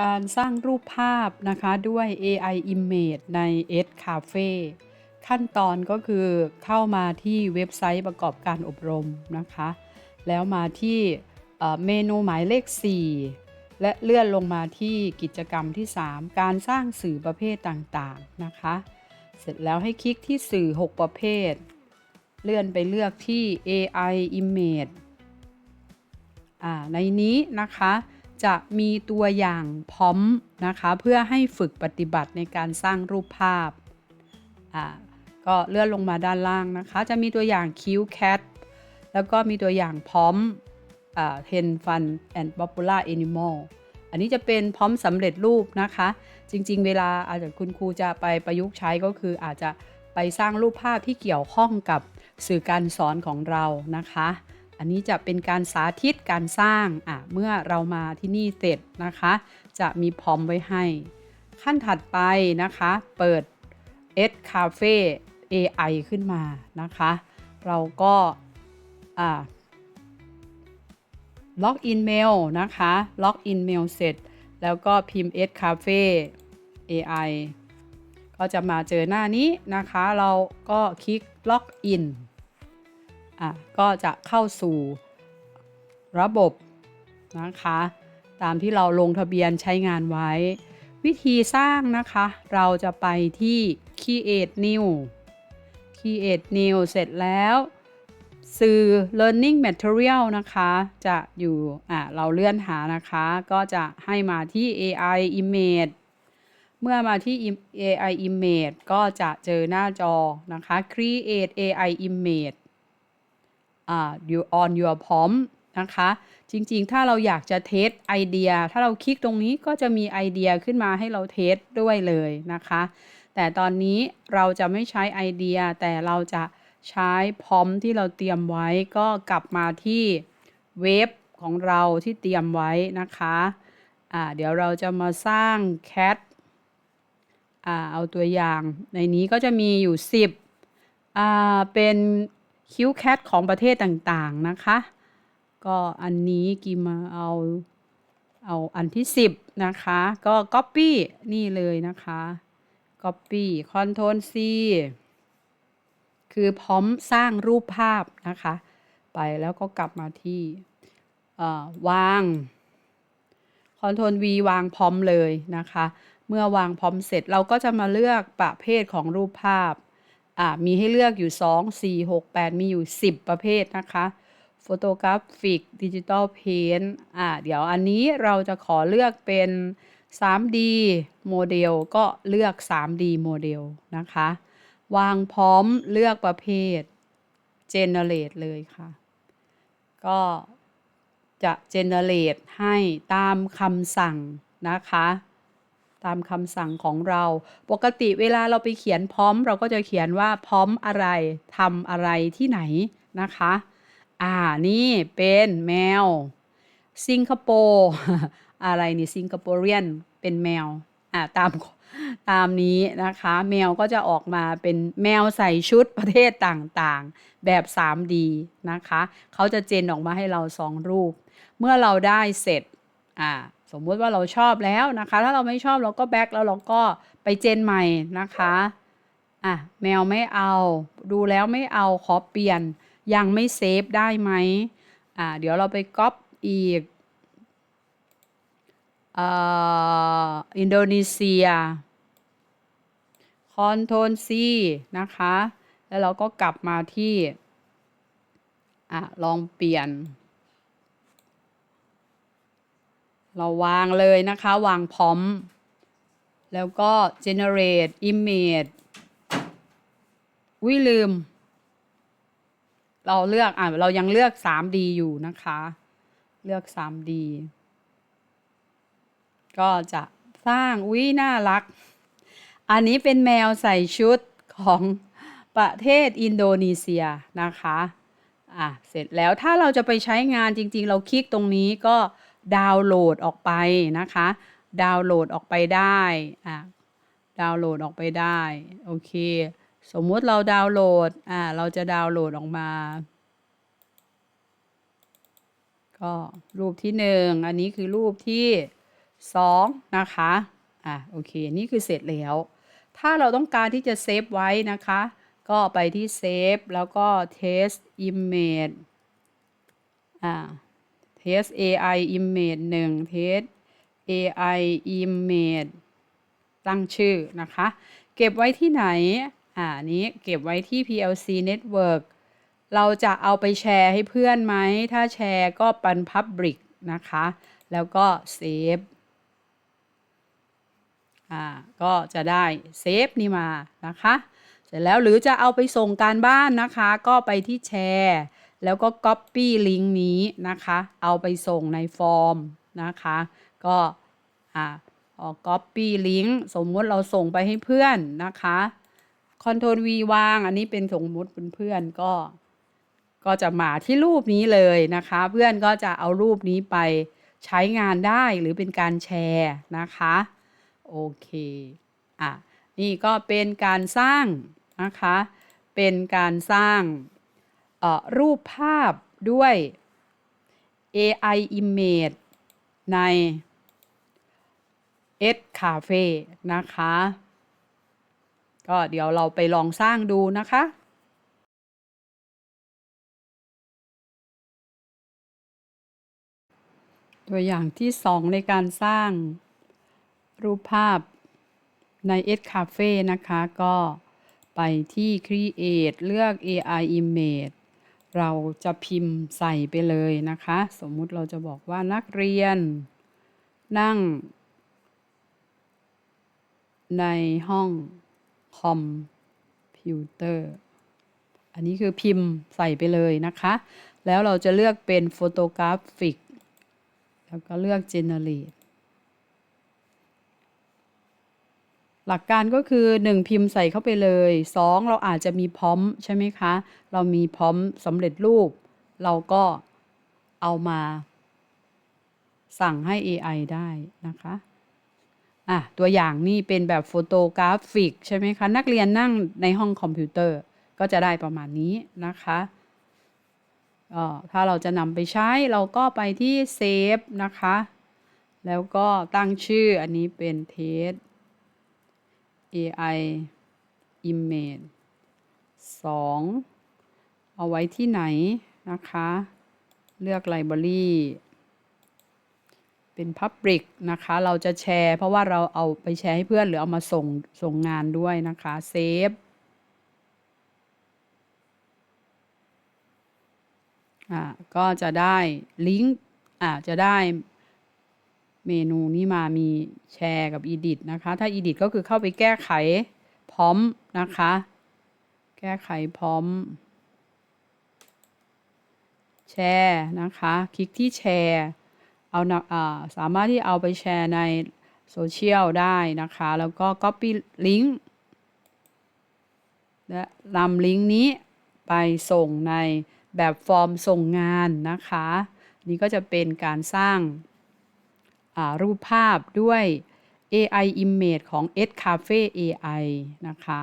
การสร้างรูปภาพนะคะด้วย AI Image ใน S Cafe ขั้นตอนก็คือเข้ามาที่เว็บไซต์ประกอบการอบรมนะคะ แล้วมาที่เมนูหมายเลข 4 และเลื่อนลงมาที่กิจกรรมที่ 3 การสร้างสื่อประเภทต่างๆนะคะ เสร็จแล้วให้คลิกที่สื่อ 6 ประเภท เลื่อนไปเลือกที่ AI Image ในนี้นะคะ จะมีตัวอย่างพร้อมนะคะเพื่อให้ฝึกปฏิบัติในการสร้างรูปภาพอ่าก็เลื่อนลงมาด้านล่างนะคะ จะมีตัวอย่าง Q Cat แล้วก็มีตัวอย่างพร้อมอ่า Ten Fun and Popular Animal อันนี้จะเป็นพร้อมสำเร็จรูปนะคะ จริงๆ เวลาอาจจะคุณครูจะไปประยุกต์ใช้ก็คืออาจจะไปสร้างรูปภาพที่เกี่ยวข้องกับสื่อการสอนของเรานะคะ อันนี้จะเป็นการสาธิตการสร้างอะเมื่อเรามาที่นี่เสร็จนะคะ จะมีพร้อมไว้ให้ ขั้นถัดไปนะคะ เปิด S Cafe AI ขึ้นมานะคะ เราก็อ่าล็อกอินเมลนะคะล็อกอินเมลเสร็จ แล้วก็พิมพ์ S Cafe AI ก็จะมาเจอหน้านี้นะคะ เราก็คลิกล็อกอิน อะก็จะเข้าสู่ระบบนะคะ ตามที่เราลงทะเบียนใช้งานไว้ วิธีสร้างนะคะ เราจะไปที่ create new create new เสร็จแล้วสื่อ learning material นะคะ จะอยู่อะเราเลื่อนหานะคะ ก็จะให้มาที่ AI image เมื่อมาที่ AI image ก็จะเจอหน้าจอนะคะ create AI image อ่า you on your prompt นะคะ จริงๆ ถ้าเราอยากจะเทสไอเดีย ถ้าเราคลิกตรงนี้ก็จะมีไอเดียขึ้นมาให้เราเทสด้วยเลยนะคะ แต่ตอนนี้เราจะไม่ใช้ไอเดีย แต่เราจะใช้พร้อมที่เราเตรียมไว้ก็กลับมาที่เว็บของเราที่เตรียมไว้นะคะอ่าเดี๋ยวเราจะมาสร้างแคทเอาตัวอย่าง ในนี้ก็จะมีอยู่ 10อ่าเป็น คิวแคทของประเทศต่างๆนะคะ ก็อันนี้กิมมาเอาเอาอันที่ 10 นะคะ ก็ Copy นี่เลยนะคะ Copy Ctrl C คือพร้อมสร้างรูปภาพนะคะ ไปแล้วก็กลับมาที่เอ่อวาง Ctrl V วางพร้อมเลยนะคะ เมื่อวางพร้อมเสร็จเราก็จะมาเลือกประเภทของรูปภาพ อ่ามีให้เลือกอยู่ 2 4 6 8 มีอยู่ 10 ประเภทนะคะโฟโตกราฟิกดิจิตอลเพนอ่าเดี๋ยวอันนี้เราจะขอเลือกเป็น 3D โมเดลก็เลือก 3D โมเดลนะคะ วางพร้อมเลือกประเภท Generate เลยค่ะ ก็จะ Generate ให้ตามคำสั่งนะคะ ตามคำสั่งของเรา ปกติเวลาเราไปเขียนพร้อม เราก็จะเขียนว่าพร้อมอะไรทำอะไรที่ไหนนะคะ อ่านี่เป็นแมว สิงคโปร์อะไรนี่สิงคโปเรียนเป็นแมว อ่าตามตามนี้นะคะ แมวก็จะออกมาเป็นแมวใส่ชุดประเทศต่างๆ แบบ 3D นะคะ เขาจะเจนออกมาให้เราสองรูป เมื่อเราได้เสร็จอ่า สมมุติว่าเราชอบแล้วนะคะ ถ้าเราไม่ชอบเราก็แบ็กแล้วเราก็ไปเจนใหม่นะคะอะแมวไม่เอา ดูแล้วไม่เอาขอเปลี่ยนยังไม่เซฟได้ไหมอ่าเดี๋ยวเราไปก๊อปอีกอ่าอินโดนีเซียคอนโทรลซีนะคะ แล้วเราก็กลับมาที่อะลองเปลี่ยน เราวางเลยนะคะ วางพร้อม แล้วก็ generate image วิลืม เราเลือกอะเรายังเลือก 3D อยู่นะคะ เลือก 3D ก็จะสร้างวิน่ารัก อันนี้เป็นแมวใส่ชุดของประเทศอินโดนีเซียนะคะ อะ เสร็จแล้วถ้าเราจะไปใช้งานจริง ๆ เราคลิกตรงนี้ก็ ดาวน์โหลดออกไปนะคะ ดาวน์โหลดออกไปได้อะดาวน์โหลดออกไปได้โอเค สมมุติเราดาวน์โหลดอ่าเราจะดาวน์โหลดออกมา ก็รูปที่หนึ่งอันนี้คือรูปที่2นะคะอะโอเคนี่คือเสร็จแล้ว ถ้าเราต้องการที่จะเซฟไว้นะคะ ก็ไปที่เซฟแล้วก็ test image อ่า test AI image 1 test AI image ตั้งชื่อนะคะ เก็บไว้ที่ไหน อ่านี้เก็บไว้ที่ PLC network เราจะเอาไปแชร์ให้เพื่อนไหม ถ้าแชร์ก็ปัน Public นะคะ แล้วก็เซฟอ่าก็จะได้เซฟนี่มานะคะ เสร็จแล้วหรือจะเอาไปส่งการบ้านนะคะ ก็ไปที่แชร์ แล้วก็ Copy ลิงก์นี้นะคะ เอาไปส่งในฟอร์มนะคะ ก็อ่าออก Copy ลิงก์สมมติเราส่งไปให้เพื่อนนะคะ Ctrl V วาง อันนี้เป็นสมมติเป็นเพื่อนก็ ก็จะมาที่รูปนี้เลยนะคะ เพื่อนก็จะเอารูปนี้ไปใช้งานได้หรือเป็นการแชร์นะคะ โอเค อะ นี่ก็เป็นการสร้างนะคะ เป็นการสร้าง รูปภาพด้วย AI image ใน S Cafe นะคะ ก็เดี๋ยวเราไปลองสร้างดูนะคะตัวอย่างที่ 2 ในการสร้างรูปภาพใน S Cafe นะคะ ก็ไปที่ Create เลือก AI Image เราจะพิมพ์ใส่ไปเลยนะคะ สมมุติเราจะบอกว่านักเรียน นั่ง ในห้องคอมพิวเตอร์ อันนี้คือพิมพ์ใส่ไปเลยนะคะ แล้วเราจะเลือกเป็น Photographic แล้วก็เลือก Generate หลักการก็คือ 1 พิมพ์ใส่เข้าไปเลย 2 เราอาจจะมีพร้อมใช่ไหมคะ เรามีพร้อมสำเร็จรูป เราก็เอามา สั่งให้ AI ได้นะคะอะตัวอย่างนี่เป็นแบบโฟโตกราฟิกใช่ไหมคะ นักเรียนนั่งในห้องคอมพิวเตอร์ก็จะได้ประมาณนี้นะคะก็ถ้าเราจะนำไปใช้เราก็ไปที่เซฟนะคะ แล้วก็ตั้งชื่ออันนี้เป็นเทส AI image 2 เอาไว้ที่ไหนนะคะ เลือก library เป็น Public นะคะ เราจะแชร์ เพราะว่าเราเอาไปแชร์ให้เพื่อนหรือเอามาส่งส่งงานด้วยนะคะเซฟอ่าก็จะได้ลิงก์อ่าจะได้ เมนูนี้มามีแชร์กับ Edit นะคะ ถ้า Edit ก็คือเข้าไปแก้ไขพร้อมนะคะ แก้ไขพร้อม แชร์นะคะ คลิกที่แชร์เอาอาสามารถที่เอาไปแชร์ในโซเชียลได้นะคะ แล้วก็ Copy ลิงก์และนำลิงก์นี้ไปส่งในแบบฟอร์มส่งงานนะคะ นี่ก็จะเป็นการสร้าง รูปภาพด้วย AI Image ของ S Cafe AI นะคะ